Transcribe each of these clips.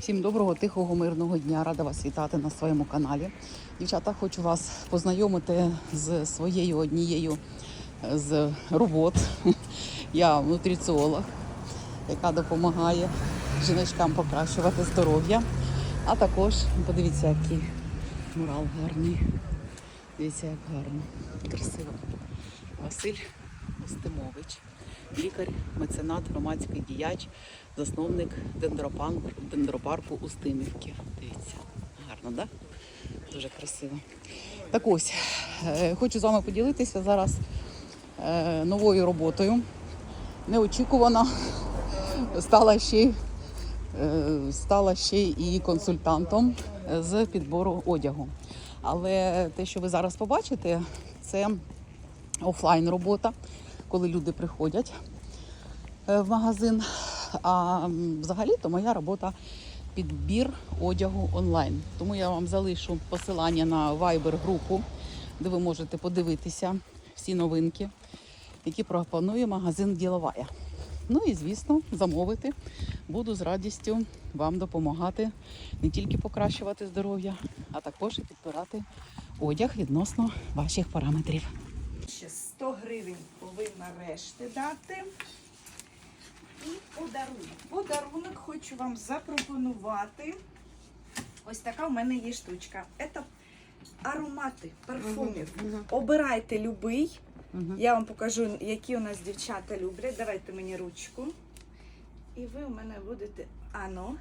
Всім доброго, тихого, мирного дня. Рада вас вітати на своєму каналі. Дівчата, хочу вас познайомити з своєю однією е, з робот. Я нутриціолог, яка допомагає жіночкам покращувати здоров'я. А також подивіться, який мурал гарний. Дивіться, як гарно, красиво. Василь Устимович, лікар, меценат, громадський діяч, засновник дендропарку Устимівки. Дивіться, гарно, так? Да? Дуже красиво. Так ось, е, хочу з вами поділитися зараз е, новою роботою. Неочікувано стала ще, е, стала ще і консультантом з підбору одягу. Але те, що ви зараз побачите, це офлайн робота, коли люди приходять в магазин. А взагалі-то моя робота підбір одягу онлайн. Тому я вам залишу посилання на Viber групу, де ви можете подивитися всі новинки, які пропонує магазин Діловая. Ну і звісно, замовити. Буду з радістю вам допомагати не тільки покращувати здоров'я, а також і підбирати одяг відносно ваших параметрів. Ще 100 гривень повинна решти дати. І подарунок. Подарунок хочу вам запропонувати. Ось така в мене є штучка. Це аромати парфумів. Обирайте любий. Я вам покажу, які у нас дівчата люблять. Давайте мені ручку. І ви у мене будете. Ано.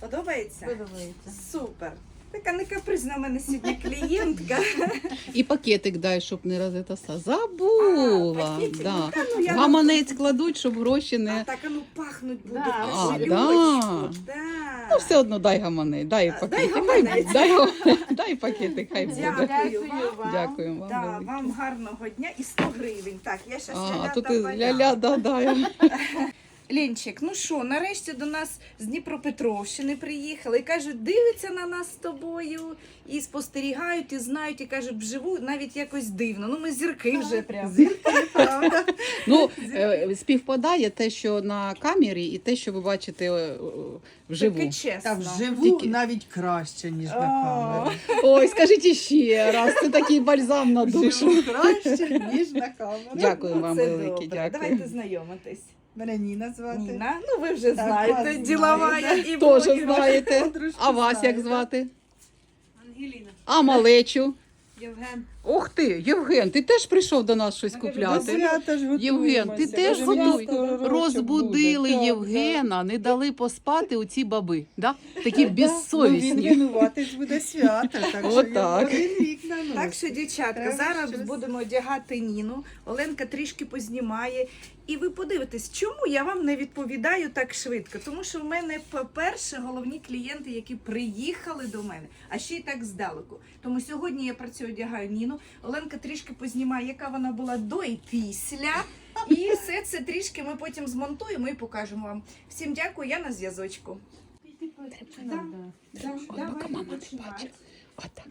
Подобається? Подобається. Супер. Така не капризна в мене сьогодні клієнтка. І пакетик дай, щоб не розетаса. Забула. А, да. Ну, та ну, я Гаманець кладуть, щоб гроші А не. так, а ну пахнуть буде Да. А, да. Да. Ну, все одно дай гаманець, дай А, пакетик. дай гаманець. Дай, га- дай пакетик, хай буде. Дякую вам. Дякую вам. Да, велике. вам гарного дня і 100 гривень. Так, я щас А, ля-ля і ля-ля, да, да. я- Ленчик, ну що, нарешті до нас з Дніпропетровщини приїхали і кажуть, дивляться на нас з тобою і спостерігають, і знають, і кажуть, вживу навіть якось дивно. Ну ми зірки вже прям. правда? Ну, е, співпадає те, що на камері, і те, що ви бачите е, е, вживу. Тільки чесно. Та вживу Тільки- навіть краще, ніж на камері. Ой, скажіть іще раз, це такий бальзам на душу. Вживу краще, ніж на камері. Дякую вам Це велике, добре. дякую. Давайте знайомитись. Мене Ніна звати. Ніна, ну ви вже Так, знаєте, вас ділова знаю, і Теж блогер. знаєте. Подружки А вас як знаєте. звати? Ангеліна. А малечу? Євген. Ух ти, Євген, ти теж прийшов до нас щось Ми купляти? Євген, ти теж готуй. Розбудили буде. Так, Євгена, не дали поспати у ці баби. Да? Такі так. Ну, Він безсовісні. винуватись буде свято, так що Отак. він один рік на носі. Так що, дівчатка, зараз будемо одягати Ніну. Оленка трішки познімає. І ви подивитесь, чому я вам не відповідаю так швидко. Тому що в мене, по-перше, головні клієнти, які приїхали до мене, а ще й так здалеку. Тому сьогодні я працюю, одягаю Ніну. Оленка трішки познімає, яка вона була до і після. І все це трішки ми потім змонтуємо і покажемо вам. Всім дякую, я на зв'язочку. Да. Да, давайте починати.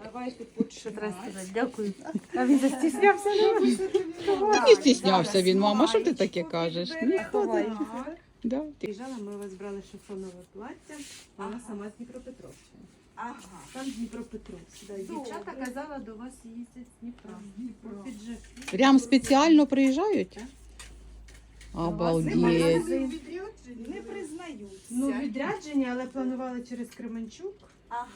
Давайте починати. Дякую. А він застіснявся. Не стіснявся він, мама, що ти таке кажеш? Не ходи. Да. Приїжджала, ми у вас брали шифонове плаття, вона сама з Дніпропетровщини. Ага. Там Дніпропетровська. Да, дівчата казала, до вас їздять з Дніпра. Піджаки. Прям спеціально приїжджають? Обалдеть. Не признаються. Ну, відрядження, але планували через Кременчук. Ага.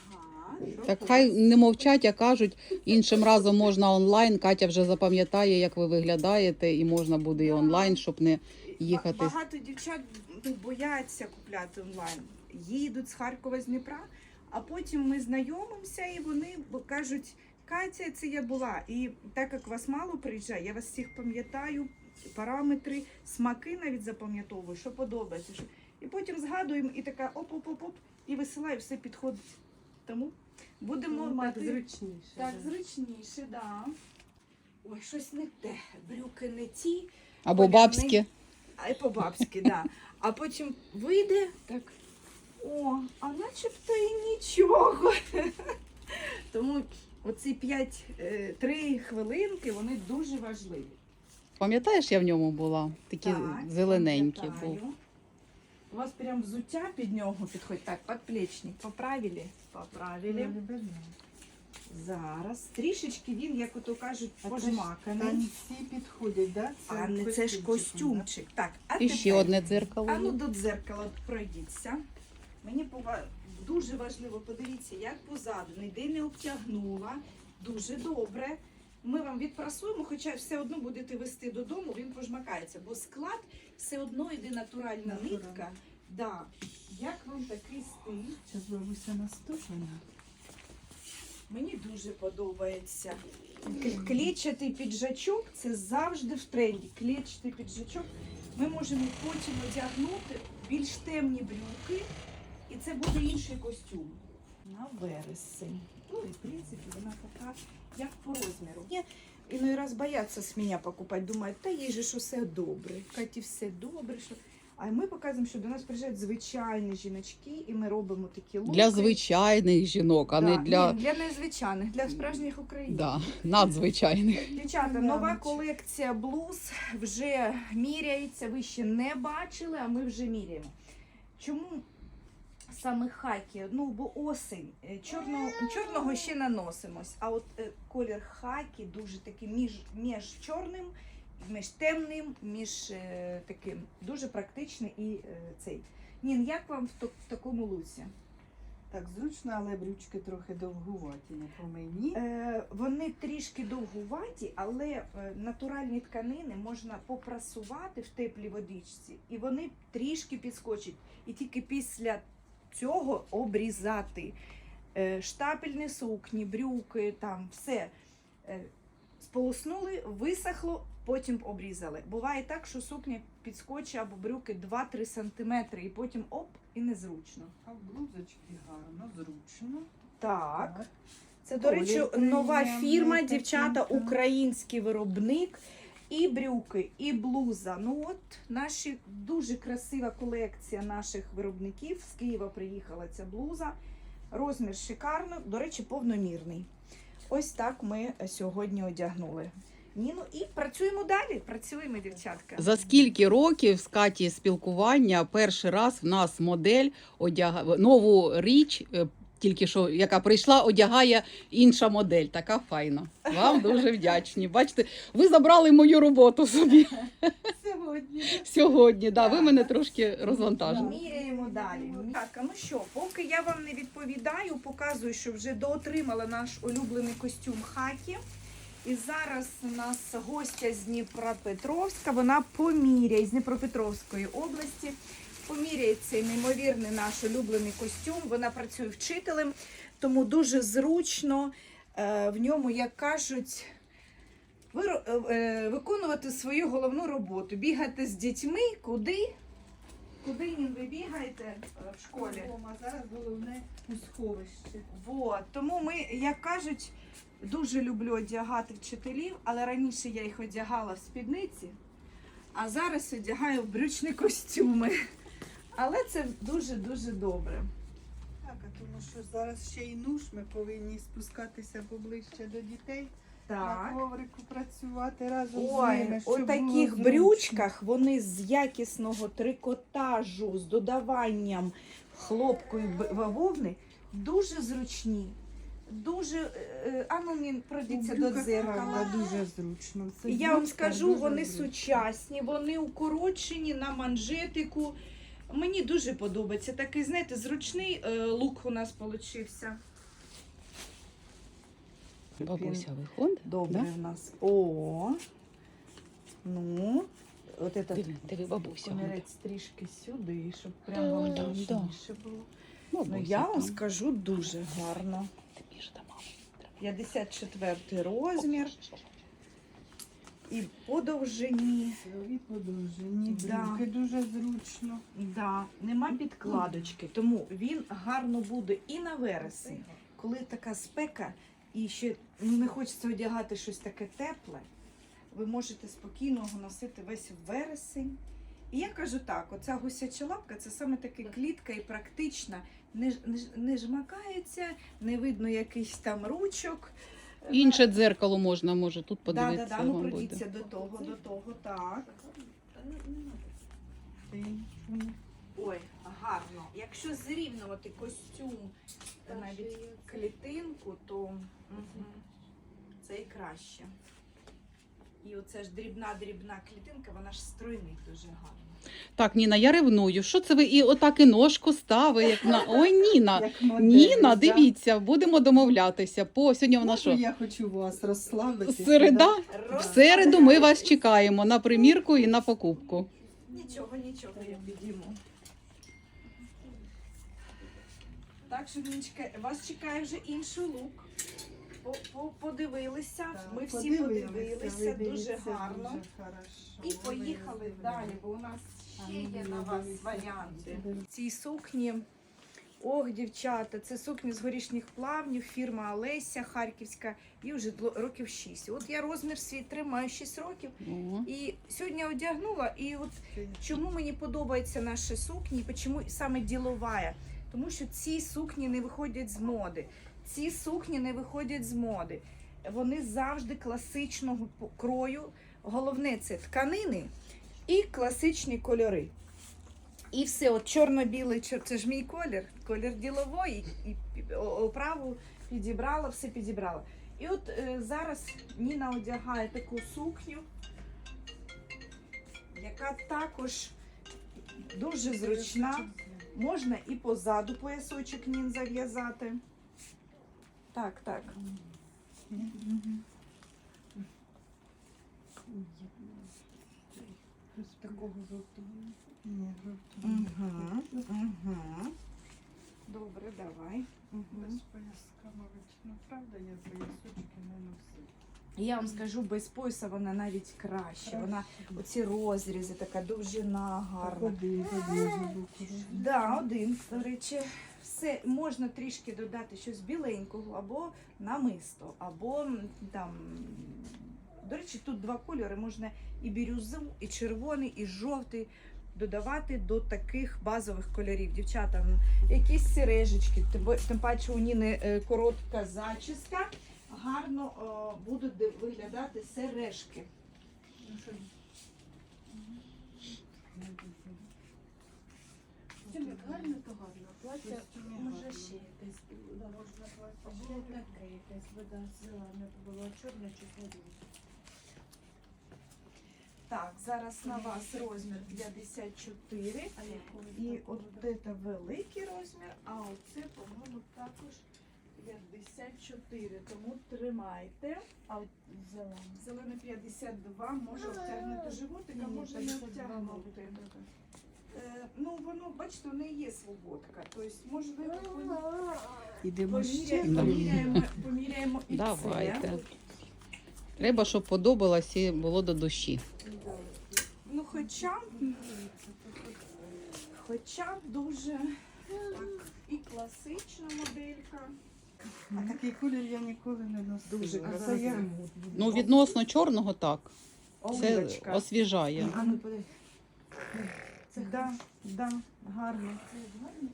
Так хай не мовчать, а кажуть, іншим разом можна онлайн. Катя вже запам'ятає, як ви виглядаєте, і можна буде і онлайн, щоб не їхати. Багато дівчат ну, бояться купляти онлайн. Їдуть з Харкова з Дніпра, а потім ми знайомимося і вони кажуть, Катя, це я була. І так як вас мало приїжджає, я вас всіх пам'ятаю, параметри, смаки навіть запам'ятовую, що подобається. Що... І потім згадуємо і така оп-оп-оп-оп, і висилаю, все підходить. Тому будемо Ну, так зручніше. Так, да. зручніше, да. Ой, щось не те. Брюки не ті, Або бабське. а й по-бабськи, да. А потім вийде так. О, а начебто і нічого. Тому оці п'ять е, три хвилинки вони дуже важливі. Пам'ятаєш, я в ньому була? Такі Так, зелененькі був. У вас прям взуття під нього підходить. Так, подплечник. Поправили? Поправили. Зараз. Трішечки він, як ото кажуть, це пожмаканий. Танці підходять, да? А не це ж костюмчик. Так, а І ще одне дзеркало. А ну до дзеркала пройдіться. Мені пова- дуже важливо, подивіться, як позаду, ніде не обтягнула. Дуже добре. Ми вам відпрасуємо, хоча все одно будете вести додому, він пожмакається, бо склад все одно йде натуральна Натуральна. нитка. Да. Як вам такий стиль? Зараз бабуся наступна. Мені дуже подобається. К- Клетчатий піджачок це завжди в тренді. Клетчатий піджачок ми можемо потім одягнути більш темні брюки, і це буде інший костюм. На вересень. Ну і в принципі вона така, як по розміру. Я іной раз бояться з мене покупати, думають, та їй же що все добре. Каті, все добре. Що... А ми показуємо, що до нас приїжджають звичайні жіночки, і ми робимо такі луки. Для звичайних жінок, а не для ні, для незвичайних, для справжніх українців. да, надзвичайних. Дівчата, нова колекція блуз вже міряється. Ви ще не бачили, а ми вже міряємо. Чому саме хакі? Ну, бо осень. Е, Чорного, чорного ще наносимось. А от е, колір хакі дуже такий між, між чорним, між темним, між е, таким дуже практичний і е, цей. Нін, як вам в, то- в такому луці? Так, зручно, але брючки трохи довгуваті, не по мені. Е, вони трішки довгуваті, але натуральні тканини можна попрасувати в теплій водичці, і вони трішки підскочать. І тільки після цього обрізати. Е, штапельні сукні, брюки, там все. Е, сполоснули, висохло, потім обрізали. Буває так, що сукня підскочить або брюки 2-3 см, і потім оп, і незручно. А в блузочки гарно, зручно. Так. Це, до речі, нова фірма, дівчата, український виробник. І брюки, і блуза. Ну от наші дуже красива колекція наших виробників. З Києва приїхала ця блуза. Розмір шикарно, до речі, повномірний. Ось так ми сьогодні одягнули. Ніну і працюємо далі. Працюємо, дівчатка. За скільки років з Каті спілкування перший раз в нас модель одяга нову річ, е, тільки що яка прийшла, одягає інша модель. Така файна. Вам дуже вдячні. Бачите, ви забрали мою роботу собі Сьогодні. сьогодні. Да, ви мене трошки розвантажили. Міряємо далі. Так, ну що, поки я вам не відповідаю, показую, що вже доотримала наш улюблений костюм хакі. І зараз у нас гостя з Дніпропетровська, вона поміряє з Дніпропетровської області. Поміряє цей неймовірний наш улюблений костюм. Вона працює вчителем, тому дуже зручно е, в ньому, як кажуть, е, е, виконувати свою головну роботу. Бігати з дітьми куди? Куди їм ви бігаєте в школі? Дома зараз головне у сховище. Вот. Тому ми, як кажуть, дуже люблю одягати вчителів, але раніше я їх одягала в спідниці, а зараз одягаю в брючні костюми. Але це дуже-дуже добре. Так, а тому що зараз ще й нуж, ми повинні спускатися поближче до дітей, на коврику працювати разом з Ой, ними. у таких брючках вони з якісного трикотажу, з додаванням хлопку і б- дуже зручні. Дуже, е, е, а ну мені пройдіться до дзеркала. дуже зручно. Це я вам скажу, вони зручно. сучасні, вони укорочені на манжетику. Мені дуже подобається. Такий, знаєте, зручний е, лук у нас получився. Бабуся виходить. Добре Да? в нас. О. Ну, от этот Диви, бабуся. комірець трішки сюди, щоб Да, прямо да, зручніше було. Бабуся Ну, я вам там. скажу дуже гарно. Ти більше до мами. 54 розмір і по довжині. І подовжені Да. брюки дуже зручно. Да, нема підкладочки, тому він гарно буде і на вересень, коли така спека, і ще ну, не хочеться одягати щось таке тепле. Ви можете спокійно його носити весь вересень. І я кажу так: оця гусяча лапка це саме таки клітка і практична. Не, не, не жмакається, не видно якийсь там ручок. Інше дзеркало можна, може, тут Да, да, подивитися. да, ну вам буде. пройдіться до того, до того, так. Ой, гарно. Якщо зрівнювати костюм та навіть клітинку, то мгм, це і краще. І оце ж дрібна-дрібна клітинка, вона ж стройнить дуже гарно. Так, Ніна, я ревную. Що це ви і отак і ножку стави, як на. Ой, Ніна! Як Ніна, дивіться, будемо домовлятися. По сьогодні вона що? Я хочу вас розслабити. Середа? В середу ми вас чекаємо на примірку і на покупку. Нічого, нічого, я підійму. Так, Шумічка, вас чекає вже інший лук. По- по- Подивилися, ми всі подивилися, дуже гарно. І поїхали далі, бо у нас ще ну, є на вас варіанти. Ці сукні. Ох, дівчата, це сукні з горішніх плавнів, фірма Олеся Харківська, і вже років 6. От я розмір свій тримаю 6 років. О, І сьогодні одягнула, і от чому мені подобаються наші сукні, і чому саме ділова? Тому що ці сукні не виходять з моди. Ці сукні не виходять з моди. Вони завжди класичного крою. Головне це тканини і класичні кольори. І все, от чорно-білий, це ж мій колір, колір ділової, і оправу підібрала, все підібрала. І от е, зараз Ніна одягає таку сукню, яка також дуже зручна. Можна і позаду поясочок нін зав'язати. Так, так. Такого жовтого. Ні, жовтого. Угу, угу. Добре, давай. Без пояска, мабуть. Ну, правда, я поясочки не носила. Я вам скажу, без пояса вона навіть краще. Вона оці розрізи, така довжина Так, гарна. один, один боку. Да, один, до речі. Все можна трішки додати щось біленького, або намисто, або там. До речі, тут два кольори. Можна і бірюзу, і червоний, і жовтий додавати до таких базових кольорів. Дівчата, якісь сережечки, тим паче у Ніни е, коротка зачіска. Гарно е, будуть виглядати сережки. Чим як гарно, то гарно. Плаття може ще якесь. да, Можна або таке якесь, вода зелена, була чорна чи зелена. Так, зараз на вас розмір 54. І от це великий розмір, а оце, по-моєму, також 54. Тому тримайте. А от. Зелений 52 може обтягнути животик, а може не обтягнути. Е, ну, воно, бачите, у неї є свободка. Тобто, можливо, Ідемо ще. Да. поміряємо, поміряємо і Давайте. це. Треба, щоб подобалось і було до душі. Ну, хоча, хоча дуже так, і класична моделька. А такий колір я ніколи не носила. Дуже Це я- Ну, відносно чорного, так. Це освіжає. А ну подай. Це да, да, гарно. Це гарно?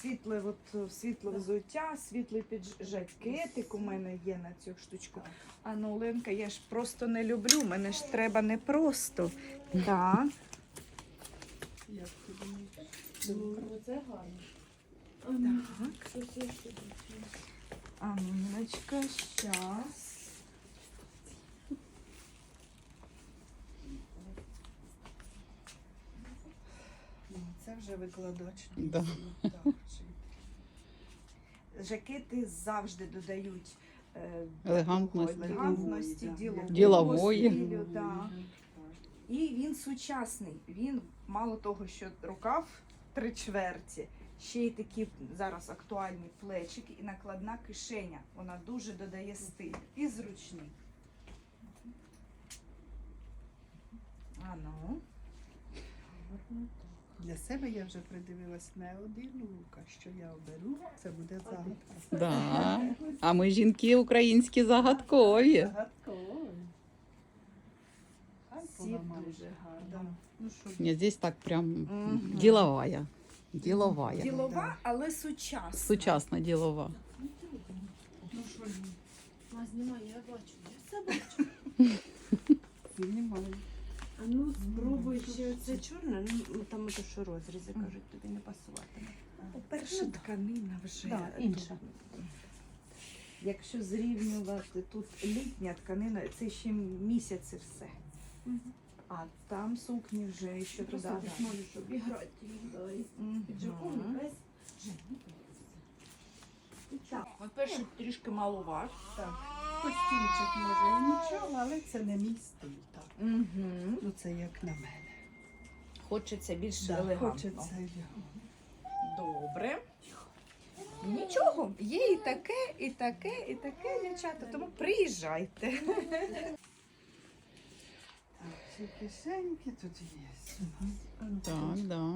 Світле, от, е, світле взуття, світлий піджакетик у мене є на цю штучку. А ну, Оленка, я ж просто не люблю, мене ж треба не просто. Так. Як думаєш? Ну, Це гарно. А ну, щось я ще бачу. А ну, щас. Ну, Це вже викладач. Да. Так, Жакети завжди додають е, Елегантності. елегантності, Да. Ділової. стилю, да. І він сучасний. Він мало того, що рукав три чверті, ще й такі зараз актуальні плечики і накладна кишеня. Вона дуже додає стиль і зручний. А ну. Для себе я вже придивилась не один лук, а що я оберу, це буде загадка. Да. А ми жінки українські загадкові. Загадково. Хай Всі поламають. дуже гарно. Ну що, Ні, здесь так прям Мгм. діловая. Діловая. Ділова, але сучасна. Сучасна ділова. ну що, знімай, я бачу. Я все бачу. знімаю. А ну спробуй ще це чорне, ну там то що розрізи кажуть, тобі не пасуватиме. По-перше, тканина вже Да, інша. Якщо зрівнювати тут літня тканина, це ще місяць і все. А там сукні вже ще туди. Просто да. ти можеш обіграти їх да, Мгм. піджаком без Так, По-перше, трішки маловаж. Так. Костюмчик може і нічого, але це не мій стиль. Так. Угу. Ну це як на мене. Хочеться більш Да, елегантно. хочеться його. Добре. Нічого, є і таке, і таке, і таке, дівчата. Тому приїжджайте. Так, ці кишеньки тут є. Так, да.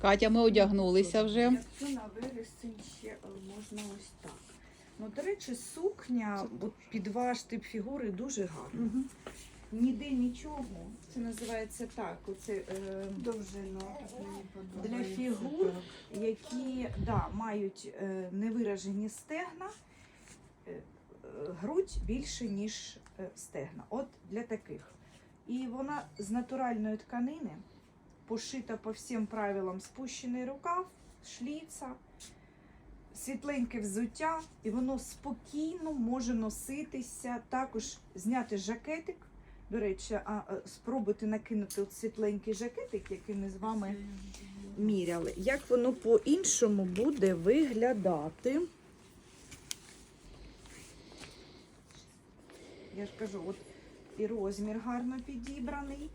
Катя, ми одягнулися вже. Якщо на вересень ще е, можна ось так. Ну, до речі, сукня от під ваш тип фігури дуже гарна. Ніде нічого. Це називається так. Оце, е, так мені Для подобається. фігур які да, мають е, невиражені стегна, е, е, грудь більше, ніж е, стегна. От для таких. І вона з натуральної тканини, пошита по всім правилам спущений рукав, шліца, світленьке взуття, і воно спокійно може носитися, також зняти жакетик. До речі, а е, спробуйте накинути от світленький жакетик, який ми з вами міряли. Як воно по-іншому буде виглядати? Я ж кажу, от і розмір гарно підібраний,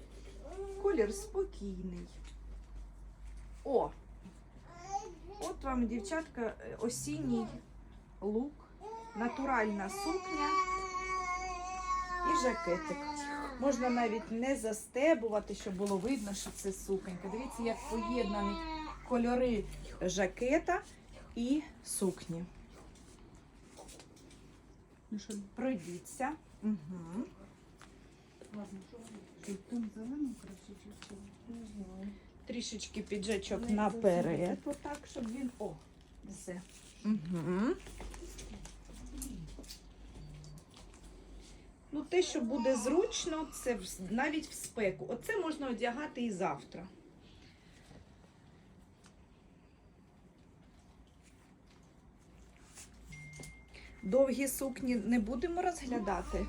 колір спокійний. О! От вам, дівчатка, осінній лук, натуральна сукня і жакетик. Можна навіть не застебувати, щоб було видно, що це суконька. Дивіться, як поєднані кольори жакета і сукні. Ну що, Пройдіться. Угу. тут там зелену красиву чи Трішечки піджачок наперед, отак, щоб він. О, все. Угу. Ну, те, що буде зручно, це навіть в спеку. Оце можна одягати і завтра. Довгі сукні не будемо розглядати.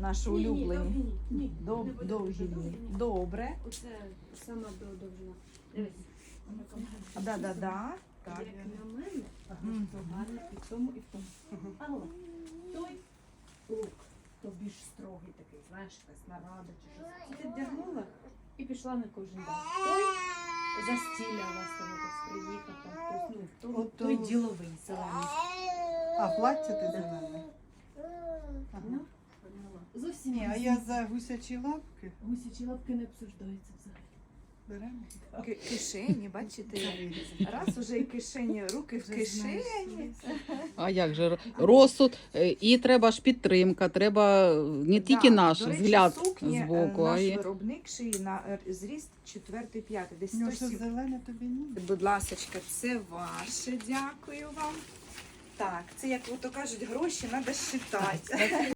Наші улюблені. Ні, Дов- не буде довгі ні. довгі. Добре. Оце сама до- довжина. Дивись. Да-да-да. Так. Як на мене, Мгм. то гарно і в тому, і в тому. Але той лук, то більш строгий такий, знаєш, якась нарада чи щось. Ти вдягнула і пішла на кожен день. Той застіля вас там якось приїхав, там хтось, ну, той, От той то- діловий зелений. А плаття ти? Ага. Зовсім Ні, а я за гусячі лапки Гусячі лапки не обсуждаються взагалі. беремо. Ки- Кишені, бачите? Раз уже і кишені, руки в Вже знаєш, кишені. А як же розсуд? Е, І треба ж підтримка, треба не тільки Да, наш до речі, взгляд сукні, е, збоку, а Наш й виробник шиє на е, зріст 4-5, десь Ну що 107. зелене тобі ні? Будь ласочка, це ваше, дякую вам. Так, це як то кажуть, гроші треба считати.